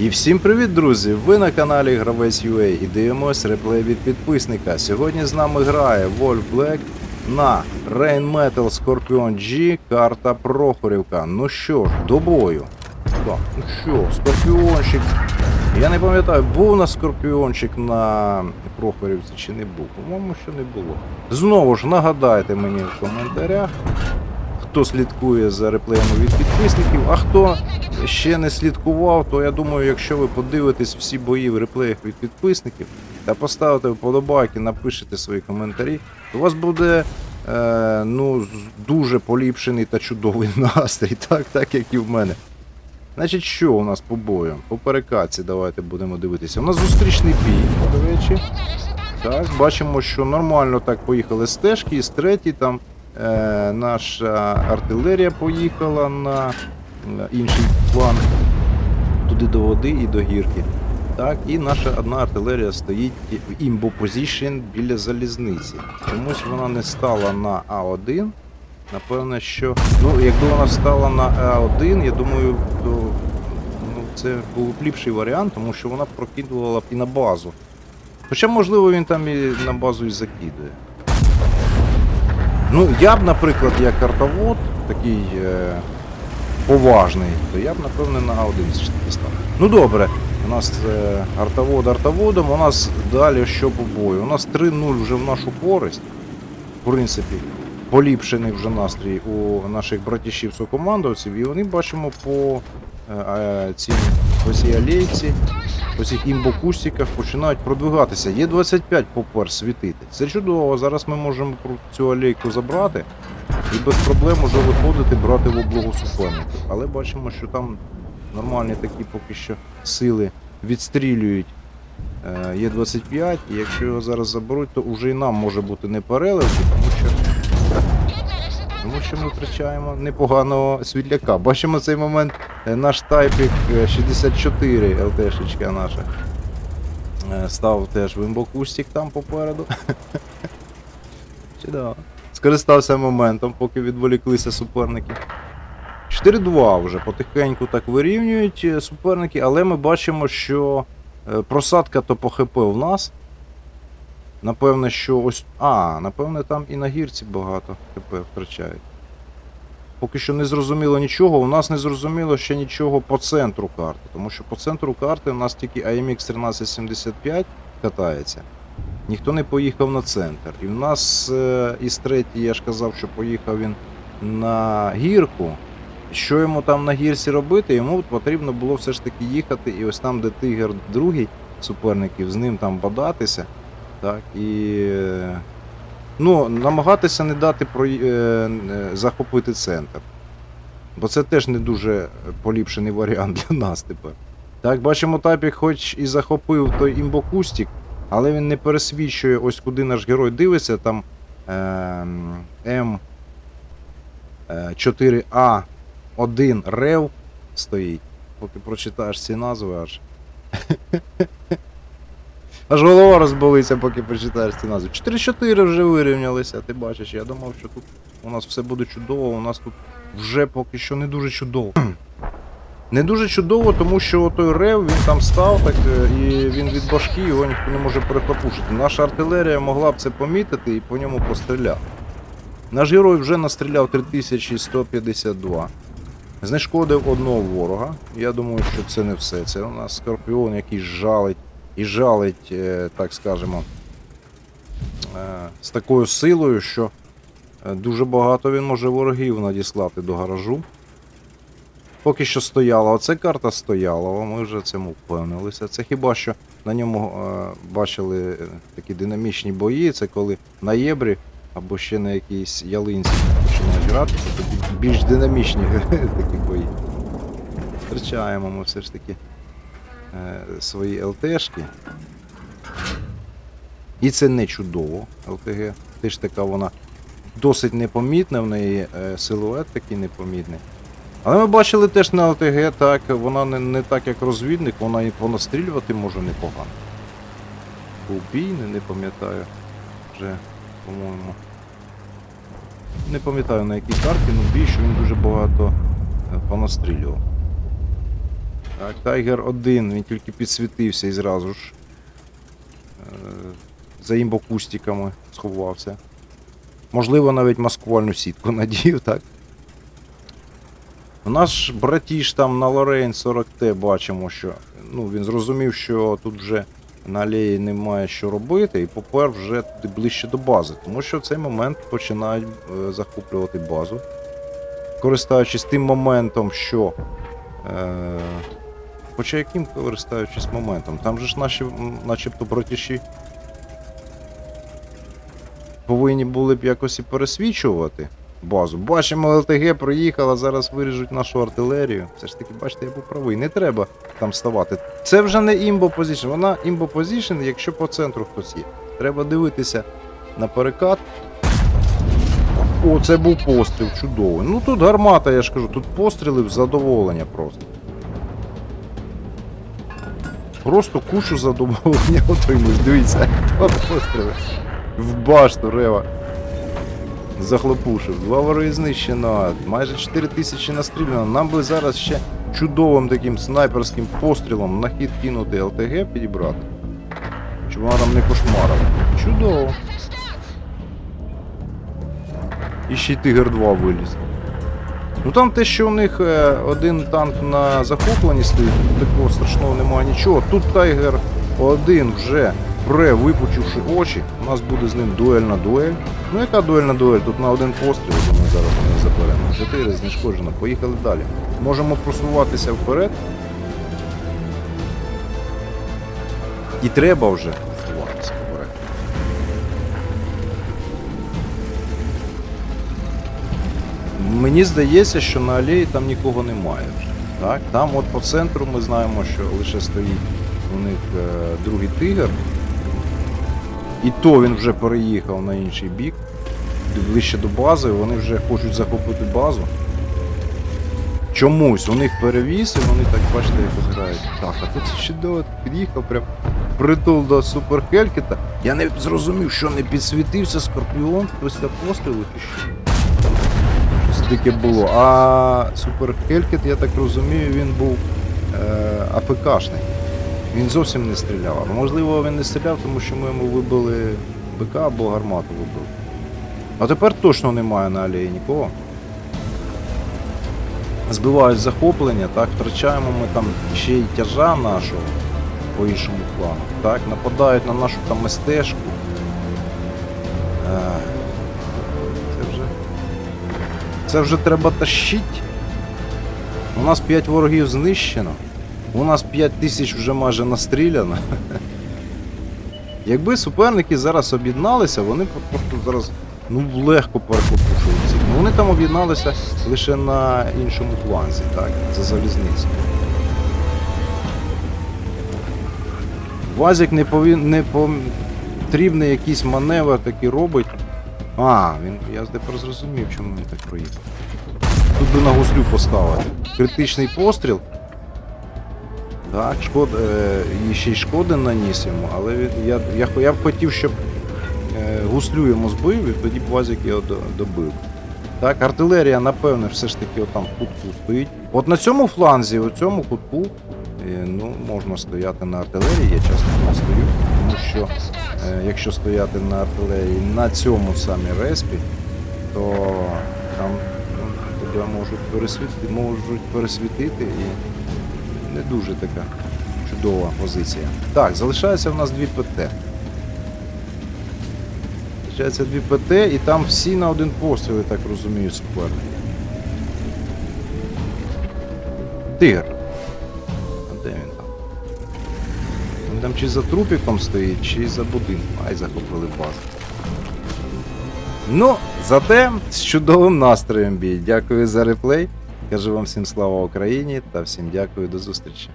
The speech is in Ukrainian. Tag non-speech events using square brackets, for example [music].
І всім привіт, друзі! Ви на каналі Гравець UA і дивимось реплей від підписника. Сьогодні з нами грає Wolf Black на Rain Metal Scorpion G, карта Прохорівка. Ну що ж, до бою. Так, ну що, Скорпіончик. Я не пам'ятаю, був у нас Скорпіончик на Прохорівці чи не був. По-моєму, що не було. Знову ж нагадайте мені в коментарях хто слідкує за реплеями від підписників, а хто ще не слідкував, то я думаю, якщо ви подивитесь всі бої в реплеях від підписників та поставите вподобайки, напишете свої коментарі, то у вас буде е, ну, дуже поліпшений та чудовий [laughs] настрій, так, так як і в мене. Значить, що у нас по бою? По перекатці давайте будемо дивитися. У нас зустрічний бій, до речі. Так, бачимо, що нормально так поїхали стежки, і з третій там е, наша артилерія поїхала на е, інший фланг, туди до води і до гірки. Так, і наша одна артилерія стоїть в імбо позішн біля залізниці. Чомусь вона не стала на А1. Напевно, що. Ну, якби вона стала на А1, я думаю, то ну, це був ліпший варіант, тому що вона прокидувала б і на базу. Хоча, можливо, він там і на базу і закидує. Ну, я б, наприклад, як картовод, такий е, поважний, то я б, напевне, на А1 все ж таки став. Ну добре, у нас е, артовод артоводом, у нас далі що по бою? У нас 3-0 вже в нашу користь. В принципі, поліпшений вже настрій у наших братішів сокомандовців, і вони бачимо по е, е, цим по цій алейці, по цих імбокустиках починають продвигатися. Є 25 попер світити. Це чудово. Зараз ми можемо цю алейку забрати і без проблем уже виходити брати в облогу суперників. Але бачимо, що там нормальні такі поки що сили відстрілюють. Е, Є 25, і якщо його зараз заберуть, то вже і нам може бути не переливки, тому тому що ми втрачаємо непоганого світляка. Бачимо цей момент е, наш тайпік е, 64 ЛТшечка наша. е, Став теж в імбокустик там попереду. [laughs] Чудово. Скористався моментом, поки відволіклися суперники. 4-2 вже потихеньку так вирівнюють е, суперники, але ми бачимо, що е, просадка то по ХП в нас. Напевне, що ось. А, напевне, там і на гірці багато ХП втрачають. Поки що не зрозуміло нічого. У нас не зрозуміло ще нічого по центру карти. Тому що по центру карти у нас тільки AMX 1375 катається. Ніхто не поїхав на центр. І в нас е, із третій, я ж казав, що поїхав він на гірку. Що йому там на гірці робити? Йому потрібно було все ж таки їхати, і ось там, де тигр другий суперників, з ним там бодатися. Так, і е, ну, намагатися не дати про, е, е, захопити центр. Бо це теж не дуже поліпшений варіант для нас тепер. Так, бачимо, Тапік хоч і захопив той імбокустік, але він не пересвідчує, ось куди наш герой дивиться, там ем, М4А1 Рев стоїть. Поки прочитаєш ці назви аж. [laughs] Аж голова розболиться, поки прочитаєш ці назви. 4-4 вже вирівнялися, ти бачиш. Я думав, що тут у нас все буде чудово, у нас тут вже поки що не дуже чудово. [clears throat] Не дуже чудово, тому що той рев він там став так, е, і він від башки, його ніхто не може перехлопушити. Наша артилерія могла б це помітити і по ньому постріляти. Наш герой вже настріляв 3152. Знешкодив одного ворога. Я думаю, що це не все. Це у нас скорпіон, який жалить і жалить, е, так скажемо, е, з такою силою, що е, дуже багато він може ворогів надіслати до гаражу. Поки що стояла, оце карта стояла, ми вже цьому впевнилися. Це хіба що на ньому бачили такі динамічні бої, це коли на єбрі або ще на якійсь ялинці починають гратися, такі більш динамічні [laughs] такі бої. Втрачаємо ми все ж таки свої ЛТшки. І це не чудово, ЛТГ. Теж така вона досить непомітна, в неї е, силует такий непомітний. Але ми бачили теж на ЛТГ, так, вона не, не так як розвідник, вона і понастрілювати може непогано. Убійний, не пам'ятаю. Вже, по-моєму. Не пам'ятаю на якій карті, але бій, що він дуже багато е, понастрілював. Так, Тайгер 1, він тільки підсвітився і зразу ж е, за імбокустиками сховався. Можливо, навіть маскувальну сітку [laughs] надів, так? У нас братіш там на Лорейн 40Т бачимо, що ну, він зрозумів, що тут вже на алеї немає що робити, і попер вже туди ближче до бази, тому що в цей момент починають е, захоплювати базу. Користуючись тим моментом, що. Е, хоча яким користуючись моментом? Там же ж наші, начебто, братіші повинні були б якось і пересвічувати базу. Бачимо, ЛТГ проїхала, зараз виріжуть нашу артилерію. Все ж таки, бачите, я був правий. Не треба там ставати. Це вже не імбо позишн. Вона імбо позишн, якщо по центру хтось є. Треба дивитися на перекат. О, це був постріл, чудовий. Ну тут гармата, я ж кажу, тут постріли в задоволення просто. Просто кучу задоволення [laughs] отримуєш. Дивіться, постріли. В башту рева. Захлопушив. Два вороги знищено, майже 4 тисячі настріляно. Нам би зараз ще чудовим таким снайперським пострілом на хід кинути ЛТГ підібрати. Щоб вона там не кошмарила. Чудово. І ще й Тигр 2 виліз. Ну там те, що у них е, один танк на захопленні стоїть, такого страшного немає нічого. Тут Тайгер 1 вже пре, очі. У нас буде з ним дуельна дуель. Ну яка дуельна дуель? Тут на один постріл, думаю, зараз ми заберемо. Чотири знешкоджено. Поїхали далі. Можемо просуватися вперед. І треба вже Мені здається, що на алеї там нікого немає. Так? Там от по центру ми знаємо, що лише стоїть у них е, другий тигр. І то він вже переїхав на інший бік, ближче до бази, вони вже хочуть захопити базу. Чомусь у них перевіс, і вони так бачите, як грають. Так, а тут чудово під'їхав прям притул до Супер Хелькета. Я не зрозумів, що не підсвітився скорпіон після пострілу чи що. Таке було. А Супер Хелькет, я так розумію, він був е, АФКшний. Він зовсім не стріляв. Можливо, він не стріляв, тому що ми йому вибили БК або гармату вибили. А тепер точно немає на алеї нікого. Збивають захоплення, так, втрачаємо ми там ще й тяжа нашого по іншому плану. Так, нападають на нашу там СТшку. Це вже. Треба тащить. У нас 5 ворогів знищено. У нас 5 тисяч вже майже настріляно. Якби суперники зараз об'єдналися, вони просто зараз ну, легко перехопушили всіх. Ну вони там об'єдналися лише на іншому фланзі, так, за залізницею. Вазик не повин... не потрібний якийсь маневр такий робить. А, він. Я тепер зрозумів, чому він так проїхав. Тут би на гуслю поставити. Критичний постріл. Так, шкод, е, ще й шкоди наніс йому, але він, я, я, я б хотів, щоб е, гуслю йому збив, і тоді б Вазик його до- добив. Так, артилерія, напевне, все ж таки отам в кутку стоїть. От на цьому фланзі, у цьому кутку, ну, можна стояти на артилерії, я часто там стою, тому що е, якщо стояти на артилерії на цьому самі респі, то там ну, тебе можуть пересвітити, можуть пересвітити і не дуже така чудова позиція. Так, залишається в нас дві ПТ. Залишається дві ПТ і там всі на один постріл, я так розумію, суперники. Тигр. Там чи за трупіком стоїть, чи за будинком. Ай, захопили базу. Ну, зате з чудовим настроєм бій. Дякую за реплей. Кажу вам всім слава Україні та всім дякую до зустрічі.